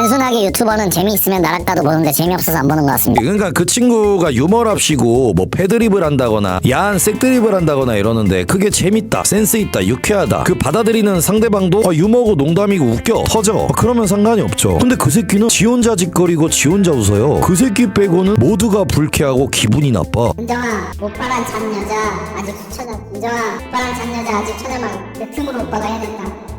단순하게 유튜버는 재미있으면 나락가도 보는데 재미없어서 안 보는 것 같습니다. 그러니까 그 친구가 유머랍시고 뭐 패드립을 한다거나 야한 색드립을 한다거나 이러는데 그게 재밌다 센스 있다 유쾌하다. 그 받아들이는 상대방도 아, 유머고 농담이고 웃겨 터져. 아, 그러면 상관이 없죠. 근데 그 새끼는 지 혼자 짓거리고 지 혼자 웃어요. 그 새끼 빼고는 모두가 불쾌하고 기분이 나빠. 은정아 오빠랑 잔 여자 아직 찾아 은정아 오빠랑 잔 여자 아직 찾아봐. 내 틈으로 오빠가 해야 된다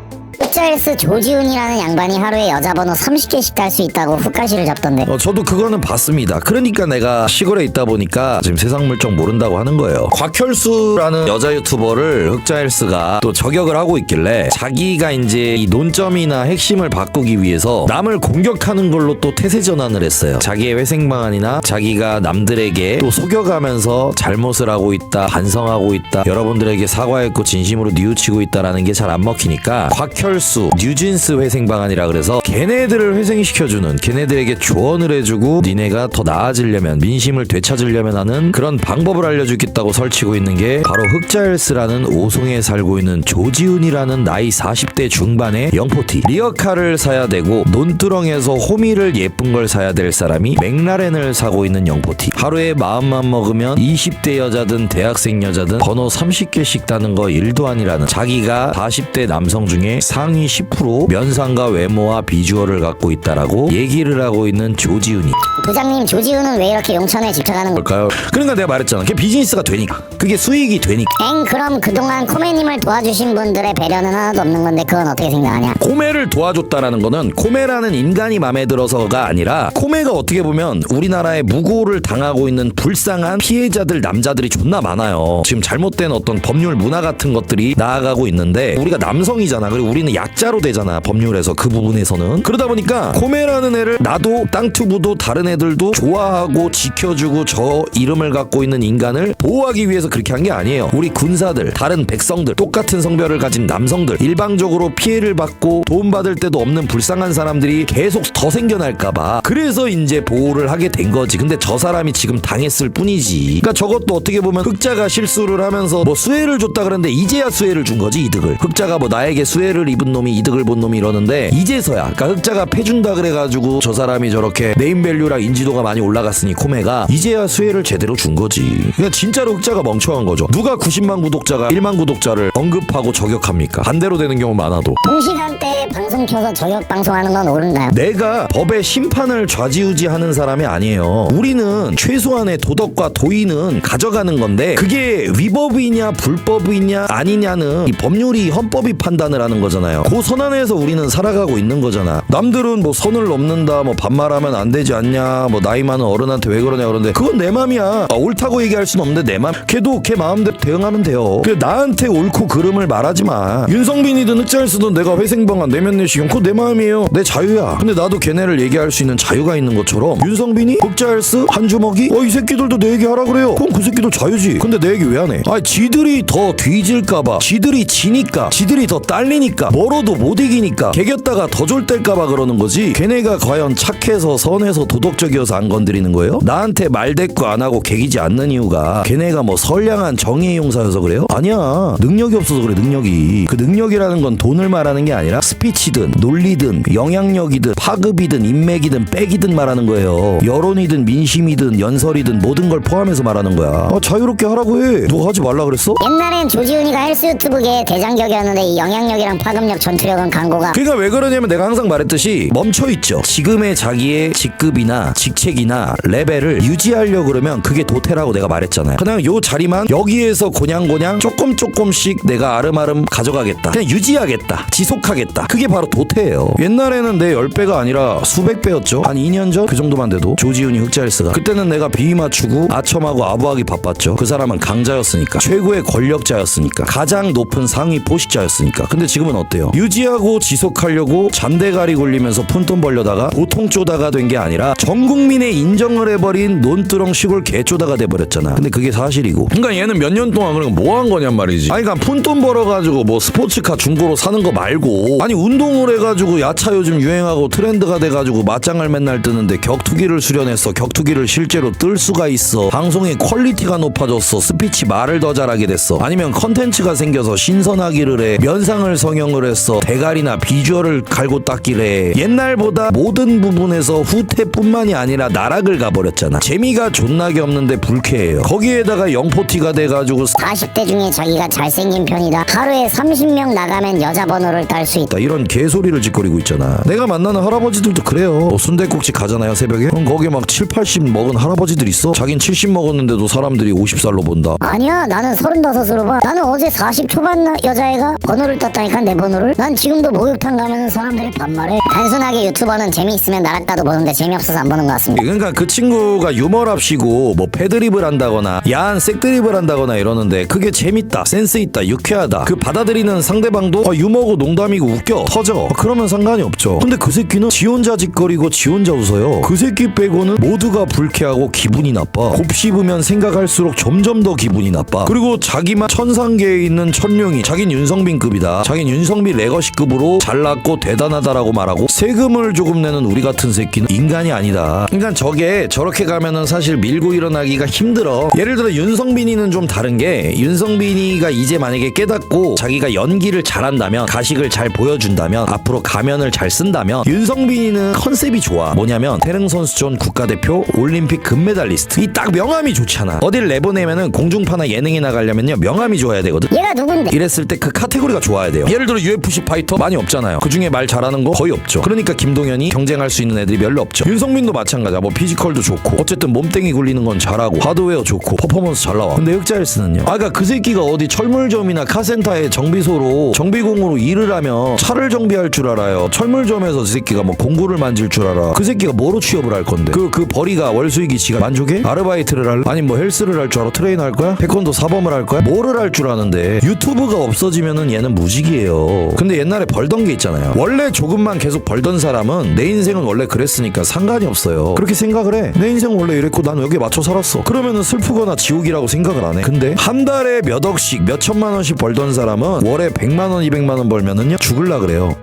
흑자일스 조지훈이라는 양반이 하루에 여자 번호 30개씩 달수 있다고 훅가시를 잡던데 어, 저도 그거는 봤습니다. 그러니까 내가 시골에 있다 보니까 지금 세상 물정 모른다고 하는 거예요. 곽혈수라는 여자 유튜버를 흑자일스가 또 저격을 하고 있길래 자기가 이제 이 논점이나 핵심을 바꾸기 위해서 남을 공격하는 걸로 또 태세 전환을 했어요. 자기의 회생 방안이나 자기가 남들에게 또 속여가면서 잘못을 하고 있다, 반성하고 있다, 여러분들에게 사과했고 진심으로 뉘우치고 있다라는 게 잘 안 먹히니까 곽혈 수, 뉴진스 회생 방안이라 그래서 걔네들을 회생시켜주는 걔네들에게 조언을 해주고 니네가 더 나아지려면 민심을 되찾으려면 하는 그런 방법을 알려주겠다고 설치고 있는 게 바로 흑자일스라는 오송에 살고 있는 조지훈이라는 나이 40대 중반의 영포티. 리어카를 사야 되고 논두렁에서 호미를 예쁜 걸 사야 될 사람이 맥라렌을 사고 있는 영포티. 하루에 마음만 먹으면 20대 여자든 대학생 여자든 번호 30개씩 따는 거 일도 아니라는 자기가 40대 남성 중에 상위 10% 면상과 외모와 비주얼을 갖고 있다라고 얘기를 하고 있는 조지훈이 부장님 조지훈은 왜 이렇게 용천에 집착하는 거? 뭘까요? 그러니까 내가 말했잖아. 그게 비즈니스가 되니까. 그게 수익이 되니까. 엥 그럼 그동안 코메님을 도와주신 분들의 배려는 하나도 없는 건데 그건 어떻게 생각하냐? 코메를 도와줬다라는 거는 코메라는 인간이 마음에 들어서가 아니라 코메가 어떻게 보면 우리나라에 무고를 당하고 있는 불쌍한 피해자들 남자들이 존나 많아요. 지금 잘못된 어떤 법률 문화 같은 것들이 나아가고 있는데 우리가 남성이잖아. 그리고 우리 는 약자로 되잖아. 법률에서 그 부분에서는 그러다 보니까 코메라는 애를 나도 땅튜브도 다른 애들도 좋아하고 지켜주고 저 이름을 갖고 있는 인간을 보호하기 위해서 그렇게 한 게 아니에요. 우리 군사들, 다른 백성들, 똑같은 성별을 가진 남성들, 일방적으로 피해를 받고 도움받을 때도 없는 불쌍한 사람들이 계속 더 생겨날까봐. 그래서 이제 보호를 하게 된 거지. 근데 저 사람이 지금 당했을 뿐이지. 그러니까 저것도 어떻게 보면 흑자가 실수를 하면서 뭐 수혜를 줬다 그러는데 이제야 수혜를 준 거지 이득을. 흑자가 뭐 나에게 수혜를 입은 놈이 이득을 본 놈이 이러는데 이제서야. 그러니까 흑자가 패준다 그래가지고 저 사람이 저렇게 네임밸류랑 인지도가 많이 올라갔으니 코메가 이제야 수혜를 제대로 준 거지. 그러니까 진짜로 흑자가 멍청한 거죠. 누가 90만 구독자가 1만 구독자를 언급하고 저격합니까? 반대로 되는 경우 많아도. 동시간대에 방송 켜서 저격 방송하는 건 옳은가요? 내가 법의 심판을 좌지우지하는 사람이 아니에요. 우리는 최소한의 도덕과 도의는 가져가는 건데 그게 위법이냐 불법이냐 아니냐는 이 법률이 헌법이 판단을 하는 거잖아 요. 그 선 안에서 우리는 살아가고 있는 거잖아. 남들은 뭐 선을 넘는다, 뭐 반말하면 안 되지 않냐, 뭐 나이 많은 어른한테 왜 그러냐 그러는데 그건 내 맘이야. 아, 옳다고 얘기할 순 없는데 내 맘. 걔도 걔 마음대로 대응하면 돼요. 그 나한테 옳고 그름을 말하지 마. 윤성빈이든 흑자일수든 내가 회생방안 내면 내시경 그거 내 마음이에요. 내 자유야. 근데 나도 걔네를 얘기할 수 있는 자유가 있는 것처럼 윤성빈이 흑자일스 한 주먹이 어 이 새끼들도 내 얘기 하라 그래요. 그럼 그 새끼들 자유지. 근데 내 얘기 왜 안 해? 아 지들이 더 뒤질까봐, 지들이 지니까, 지들이 더 딸리니까, 멀어도 못 이기니까, 개겼다가 더 졸댈까봐 그러는 거지. 걔네가 과연 착해서 선해서 도덕적이어서 안 건드리는 거예요? 나한테 말대꾸 안 하고 개기지 않는 이유가 걔네가 뭐 선량한 정의의 용사여서 그래요? 아니야. 능력이 없어서 그래 능력이. 그 능력이라는 건 돈을 말하는 게 아니라 스피치든 논리든 영향력이든 파급이든 인맥이든 백이든 말하는 거예요. 여론이든 민심이든 연설이든 모든 걸 포함해서 말하는 거야. 아, 자유롭게 하라고 해. 누가 하지 말라 그랬어? 옛날엔 조지훈이가 헬스 유튜브계 대장격이었는데 이 영향력이랑 파급 력 전투력은 강고가 그러니까 왜 그러냐면 내가 항상 말했듯이 멈춰 있죠. 지금의 자기의 직급이나 직책이나 레벨을 유지하려 그러면 그게 도태라고 내가 말했잖아요. 그냥 요 자리만 여기에서 고냥고냥 조금 조금씩 내가 아름아름 가져가겠다. 그냥 유지하겠다. 지속하겠다. 그게 바로 도태예요. 옛날에는 내 10배가 아니라 수백 배였죠. 한 2년 전 그 정도만 돼도 조지훈이 흑자일스가 그때는 내가 비위 맞추고 아첨하고 아부하기 바빴죠. 그 사람은 강자였으니까 최고의 권력자였으니까 가장 높은 상위 포식자였으니까. 근데 지금은 어때 요? 유지하고 지속하려고 잔대가리 굴리면서 푼돈 벌려다가 보통 쪼다가 된 게 아니라 전 국민의 인정을 해버린 논두렁 시골 개쪼다가 돼버렸잖아. 근데 그게 사실이고. 그러니까 얘는 몇 년 동안 그럼 뭐 한 거냔 말이지. 아니 그러니까 푼돈 벌어가지고 뭐 스포츠카 중고로 사는 거 말고 아니 운동을 해가지고 야차 요즘 유행하고 트렌드가 돼가지고 맞짱을 맨날 뜨는데 격투기를 수련했어. 격투기를 실제로 뜰 수가 있어. 방송의 퀄리티가 높아졌어. 스피치 말을 더 잘하게 됐어. 아니면 컨텐츠가 생겨서 신선하기를 해. 면상을 성형을 결혼을 했어 대가리나 비주얼을 갈고 닦기래 옛날보다 모든 부분에서 후퇴뿐만이 아니라 나락을 가버렸잖아 재미가 존나게 없는데 불쾌해요 거기에다가 영포티가 돼가지고 40대 중에 자기가 잘생긴 편이다. 하루에 30명 나가면 여자 번호를 딸 수 있다. 다 이런 개소리를 짓거리고 있잖아. 내가 만나는 할아버지들도 그래요. 뭐 순대국집 가잖아요 새벽에. 그럼 거기 막 7, 80 먹은 할아버지들 있어. 자긴 70 먹었는데도 사람들이 50살로 본다. 아니야 나는 서른다섯으로 봐 나는 어제 40 초반 나- 여자애가 번호를 땄다니까 내 번호 를난 지금도 목욕탕 가면 사람들이 반말해. 단순하게 유튜버는 재미있으면 나락가도 보는데 재미없어서 안 보는 것 같습니다. 그러니까 그 친구가 유머랍시고 뭐 패드립을 한다거나 야한 색드립을 한다거나 이러는데 그게 재밌다 센스 있다 유쾌하다. 그 받아들이는 상대방도 아, 유머고 농담이고 웃겨 터져. 아, 그러면 상관이 없죠. 근데 그 새끼는 지 혼자 짓거리고 지 혼자 웃어요. 그 새끼 빼고는 모두가 불쾌하고 기분이 나빠. 곱씹으면 생각할수록 점점 더 기분이 나빠. 그리고 자기만 천상계에 있는 천룡이 자긴 윤성빈급이다. 자긴 윤성 빈 레거시급으로 잘났고 대단하다라고 말하고 세금을 조금 내는 우리 같은 새끼는 인간이 아니다. 그러니까 저게 저렇게 가면은 사실 밀고 일어나기가 힘들어. 예를 들어 윤성빈이는 좀 다른 게 윤성빈이가 이제 만약에 깨닫고 자기가 연기를 잘한다면 가식을 잘 보여준다면 앞으로 가면을 잘 쓴다면 윤성빈이는 컨셉이 좋아. 뭐냐면 태릉 선수촌 국가대표 올림픽 금메달리스트. 이 딱 명함이 좋잖아. 어딜 내보내면은 공중파나 예능에 나가려면요 명함이 좋아야 되거든. 얘가 누군데? 이랬을 때 그 카테고리가 좋아야 돼요. 예를 들어 UFC 파이터 많이 없잖아요. 그 중에 말 잘하는 거 거의 없죠. 그러니까 김동현이 경쟁할 수 있는 애들이 별로 없죠. 윤성민도 마찬가지야. 뭐 피지컬도 좋고 어쨌든 몸땡이 굴리는 건 잘하고 하드웨어 좋고 퍼포먼스 잘 나와. 근데 흑자일스는요. 아까 그 새끼가 어디 철물점이나 카센터에 정비소로 정비공으로 일을 하면 차를 정비할 줄 알아요. 철물점에서 그 새끼가 뭐 공구를 만질 줄 알아. 그 새끼가 뭐로 취업을 할 건데? 그그 벌이가 월수익이 지가 만족해? 아르바이트를 할래? 아니 뭐 헬스를 할 줄 알아? 트레이너 할 거야? 태권도 사범을 할 거야? 뭐를 할 줄 아는데 유튜브가 없어지면은 얘는 무직이에요. 근데 옛날에 벌던 게 있잖아요. 원래 조금만 계속 벌던 사람은 내 인생은 원래 그랬으니까 상관이 없어요. 그렇게 생각을 해. 내 인생 원래 이랬고 난 여기에 맞춰 살았어. 그러면은 슬프거나 지옥이라고 생각을 안 해. 근데 한 달에 몇 억씩 몇 천만 원씩 벌던 사람은 월에 100만 원, 200만 원 벌면은요 죽을라 그래요.